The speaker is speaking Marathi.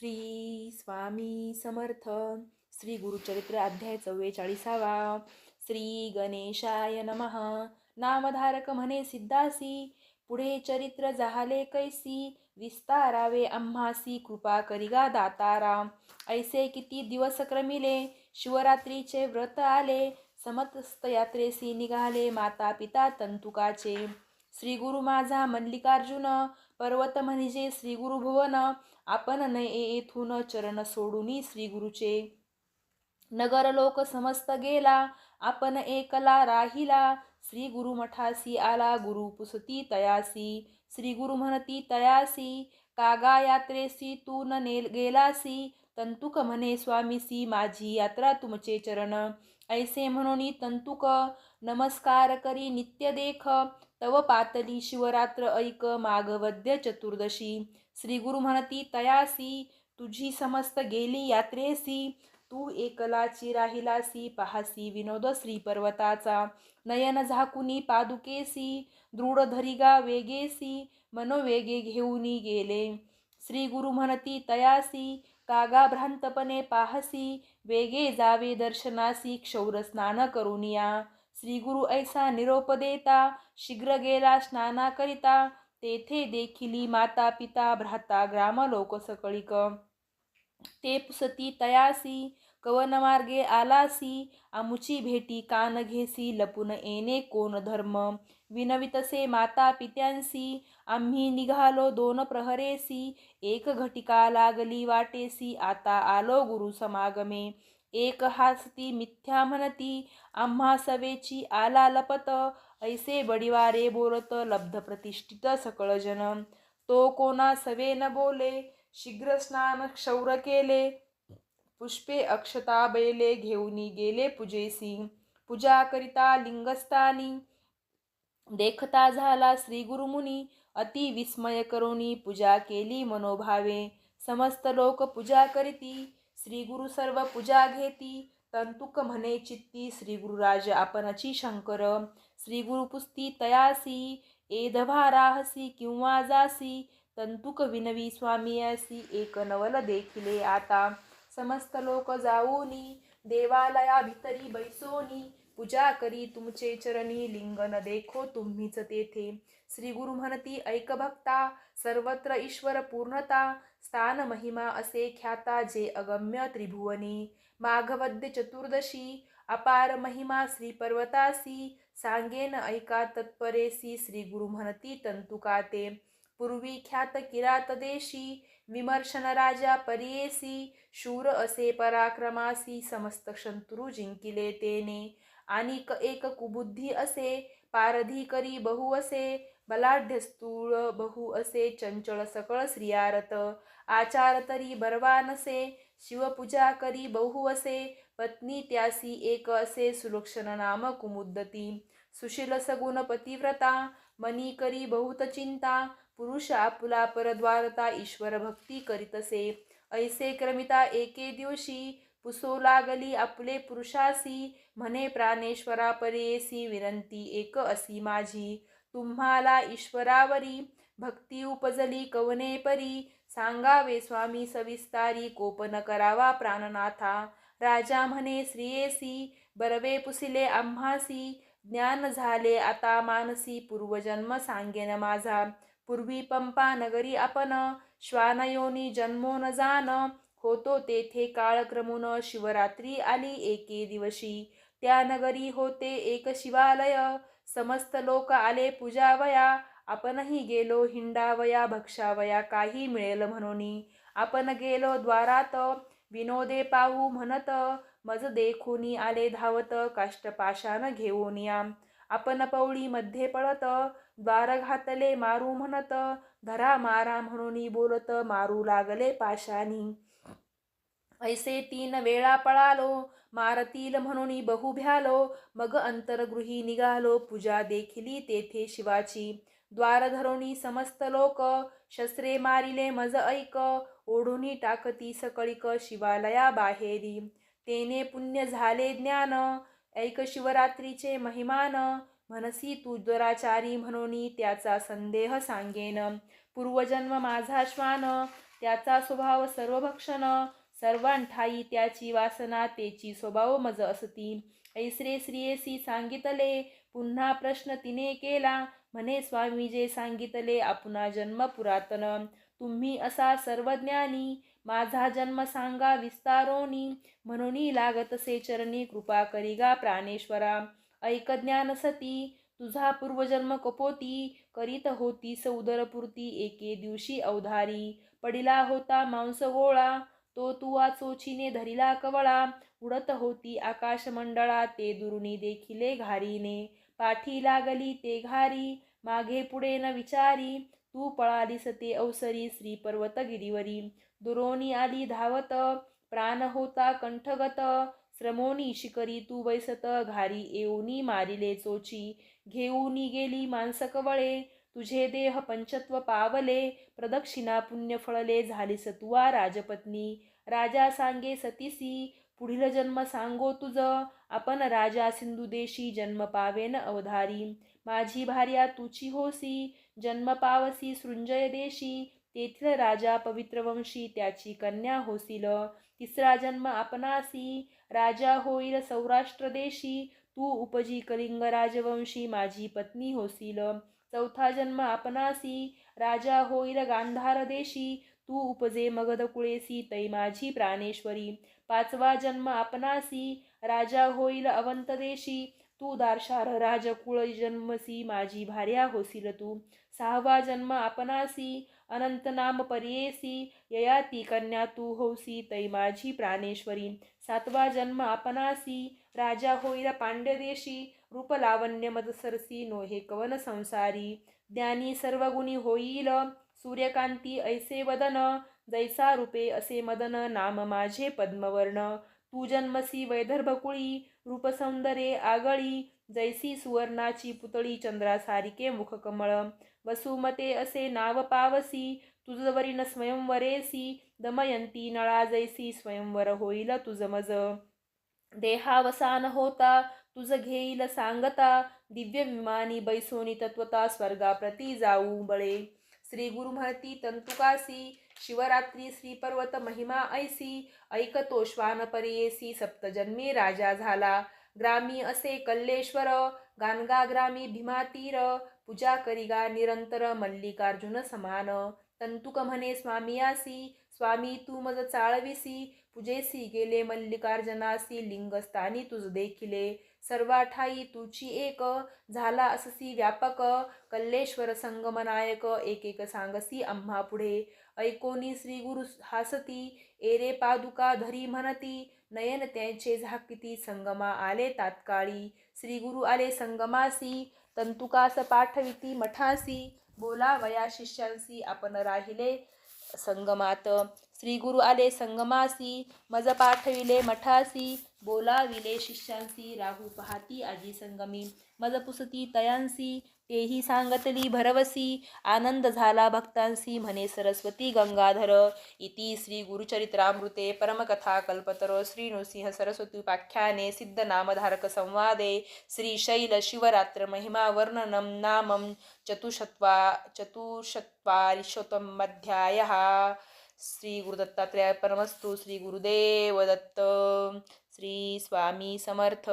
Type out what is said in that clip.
श्री स्वामी समर्थ. श्री गुरुचरित्र अध्याय चव्वेचाळीसावा. श्री गणेशाय नमः. नामधारक म्हणे सिद्धासी पुढे चरित्र जहाले कैसी विस्तारावे आम्हासी कृपा करिगा दातारा. ऐसे किती दिवस क्रमिले शिवरात्रीचे व्रत आले समस्त यात्रेसी निघाले माता पिता तंतुकाचे. श्री गुरु माझा मल्लिकार्जुन पर्वत म्हणजे श्री गुरु भुवन आपण नये येथून चरण सोडूनी श्री गुरुचे नगर लोक समस्त गेला आपण एकला राहिला. श्री गुरु मठासी आला गुरु पुसती तयासी. श्री गुरु म्हणती तयासी कागा यात्रेसी तू न नेल गेलासी. तंतुक म्हणे स्वामीसी माझी यात्रा तुमचे चरण. ऐसे म्हणून तंतुक नमस्कार करी नित्य देख. तव पातली शिवरात्र ऐक माघवद्य चतुर्दशी. श्री गुरु म्हणती तयासी तुझी समस्त गेली यात्रेसी तू एकलाची राहिलासी पहासी विनोद श्री पर्वताचा. नयन झाकुनी पादुकेसी दृढ धरिगा वेगेसी मनोवेगे घेऊनी गेले. श्री गुरु म्हणती तयासी कागा भ्रांतपणे पाहसी वेगे जावे दर्शनासी क्षौर स्नान करुनिया। श्री गुरु ऐसा निरोप देता शीघ्र गेला स्नानाकरिता तेथे देखिली माता पिता भ्राता ग्राम लोक सकळिक। ते पुसती तयासी कवनमार्गे आलासी आमुची भेटी कान घेसी लपून येणे कोण धर्म। विनवितसे माता पित्यांसी आम्ही निघालो दोन प्रहरेसी एक घटिका लागली वाटेसी आता आलो गुरु समागमे. एक हासती मिथ्या म्हणती आम्हा सवेची आला लपत ऐसे बडिवारे बोलत लब्ध प्रतिष्ठित सकळ जन. तो कोणा सवे न बोले शीघ्र स्नान क्षौर केले. पुष्पे अक्षता बैले घेऊनी गेले पूजेसी. पूजा करिता लिंगस्थानी देखता झाला श्री गुरुमुनी अति विस्मय करुणी पूजा केली मनोभावे. समस्त लोक पूजा करीती. श्री गुरु सर्व पूजा घेती. तंतुक म्हणे चित्ती श्री गुरुराज आपणची शंकर. श्री गुरु पुस्ती तयासी. एधवा राहसी किंवा जासी. तंतुक विनवी स्वामी असी. एक नवल देखिले आता. समस्त लोक जाऊनी. देवालया भितरी बैसोनी. पूजा करी तुमचे चरणी लिंग न देखो तुम्हीच तेथे. श्री गुरु म्हणती ऐक भक्ता सर्वत्र ईश्वर पूर्णता स्थान महिमा असे ख्याता जे अगम्य त्रिभुवनी. माघवद्य चतुर्दशी अपार महिमा श्री पर्वतासी सांगेन ऐका तत्परेसी श्री गुरु म्हणती तंतुकाते. पूर्वी ख्यात किरात देशी विमर्शन राजा परियेसी शूर असे पराक्रमासी समस्त शंतरू जिंकिले तेने. आणि एक कुबुद्धी असे पारधी करी बहु असे बलाढ्य स्थूळ बहु असे चंचळ सकळ श्रियारत आचार तरी बरवा नसे शिवपूजा करी बहु असे पत्नी त्यासी एक असे सुलक्षण नाम कुमुद्दती सुशील सगुण पतिव्रता मनी करी बहुत चिंता पुरुष आपुला परद्वारता ईश्वर भक्ती करीतसे ऐसे क्रमिता एके दिवशी पुसो लागली आपले पुरुषासी. म्हणे प्राणेश्वरा परेसी विनंती एक असी माझी. तुम्हाला ईश्वरावरी भक्ती उपजली कवने परी. सांगावे स्वामी सविस्तारी कोपन करावा प्राणनाथा. राजा म्हणे श्रियेसी बरवे पुसिले आम्हासी. ज्ञान झाले आता मानसी पूर्वजन्म सांगेन माझा. पूर्वी पंपा नगरी आपण श्वानयोनी जन्मो न जान. होतो तेथे काळक्रमून शिवरात्री आली एके दिवशी. त्या नगरी होते एक शिवालय. समस्त लोक आले पूजावया. आपणही गेलो हिंडावया भक्षावया काही मिळेल म्हणून. आपण गेलो द्वारात. विनोदे पाहू म्हणत मज देखुनी आले धावत काष्टपाशान घेऊन या. आपण पौळीमध्ये पळत द्वार घातले मारू म्हणत धरा मारा म्हणून बोलत मारू लागले पाशानी ऐसे तीन वेळा पळालो मारतील म्हणून बहु भ्यालो मग अंतरगृही निघालो पूजा देखिली तेथे शिवाची. द्वार धरोणी समस्त लोक शस्त्रे मारिले मज ऐक ओढूनी टाकती सकळिक शिवालया बाहेरी तेने पुण्य झाले ज्ञान ऐक शिवरात्रीचे महिमान मनसी तू दुराचारी म्हणून त्याचा संदेह सांगेन. पूर्वजन्म माझा श्वान त्याचा स्वभाव सर्वभक्षण सर्वांठाई त्याची वासना तेची स्वभाव मज असती. ऐसरे श्रियेसी सांगितले पुन्हा प्रश्न तिने केला. म्हणे स्वामी जे सांगितले आपुना जन्म पुरातन. तुम्ही असा सर्वज्ञानी माझा जन्म सांगा विस्तारोनी. म्हणून लागतसे चरणी कृपा करिगा प्राणेश्वरा. ऐक ज्ञान सती तुझा पूर्वजन्म कपोती. करीत होती उदरपूर्ती एके दिवशी अवधारी. पडिला होता मांस गोळा. तो तुवा चोचीने धरिला कवळा उडत होती आकाशमंडळा ते दुरुनी देखिले घारीने. पाठी लागली ते घारी मागे पुढे न विचारी. तू पळालीस ते अवसरी श्री पर्वत गिरीवरी दुरोणी आली धावत प्राण होता कंठगत. श्रमोनी शिकरी तू वैसत घारी येऊनी मारिले चोची. घेऊनी गेली मानसकवळे. तुझे देह पंचत्व पावले प्रदक्षिणा पुण्य फळले झाली सत्वा राजपत्नी. राजा सांगे सतीसी पुढील जन्म सांगो तुझ. आपण राजा सिंधू देशी जन्म पावेन अवधारी. माझी भार्या तुची होसी जन्म पावसी सृंजय देशी. तेथील राजा पवित्र वंशी त्याची कन्या होसील. तिसरा जन्म आपणासी राजा होईल सौराष्ट्र देशी. तू उपजी कलिंग राजवंशी माझी पत्नी होसील. चौथा जन्म आपणासी राजा होईल गांधार देशी. तू उपजे मगध कुळेसी तै माझी प्राणेश्वरी. पाचवा जन्म आपणासी राजा होईल अवंत देशी. तू दारशार राजकुळ जन्मसी माझी भार्या होसील तू. सहावा जन्म आपणासी अनंत नाम पर्येसी. ययाती कन्या तू होसी तै माझी प्राणेश्वरी. सातवा जन्म आपणासी राजा होईल पांड्यदेशी रूप लावण्य मदसरसी नोहे कवन संसारी ज्ञानी सर्वगुणी होईल. सूर्यकांती ऐसे वदन जैसा रूपे असे मदन नाम माझे पद्मवर्ण. तू जन्मसी वैदर्भकुळी रूपसौंदरे आगळी जैसी सुवर्णाची पुतळी चंद्रासारिके मुखकमळ. वसुमते असे नाव पावसी तुझवरीन स्वयंवरेसी दमयंती नळा जैसी स्वयंवर होईल तुझ मज देहावसान होता तुझ घेईल सांगता. दिव्य विमानी बैसोनी तत्वता स्वर्गाप्रती जाऊ बळे. श्री गुरु महती तंतुकासी. शिवरात्री श्री पर्वत महिमा ऐसी. ऐकतो श्वान पर्येसी सप्तजन्मी राजा झाला. ग्रामी असे कल्लेश्वर. गानगा ग्रामी भीमातीर पूजा करिगा निरंतर मल्लिकार्जुन समान. तंतुक म्हणे स्वामियासी स्वामी तू मज चाळविसी. पूजेसी गेले मल्लिकार्जनासी. लिंगस्थानी तुझ देखिले. सर्वाठाई तुची एक झाला अससी व्यापक कल्लेश्वर संगमनायक एक एक सांगसी आम्हा पुढे. ऐकोनी श्री गुरु हासती एरे पादुका धरी म्हणती नयन त्यांचे झाकिती संगमा आले तात्काळी. श्री गुरु आले संगमासी तंतुकास पाठविती मठासी बोला वया शिष्यांसी आपण राहिले संगमात. श्री गुरु आले संगमासी मज पाठविले मठासी बोलाविले शिष्यांसी राहू पाहती आजी संगमी. मज पुसती तयांसी तेही सांगतली भरवसी. आनंद झाला भक्तांसी म्हणे सरस्वती गंगाधर. इति श्री गुरुचरित्रामृते परमकथा कल्पतरो. श्री नृसिंह सरस्वती उपाख्याने सिद्ध नामधारक संवादे. श्री शैल शिवरात्र महिमा वर्णनम नामम चतुशत्वा चतुशत्वारिशतमध्यायः श्री गुरुदत्तात्रय परमस्तु श्री गुरुदेव दत्त श्री स्वामी समर्थ.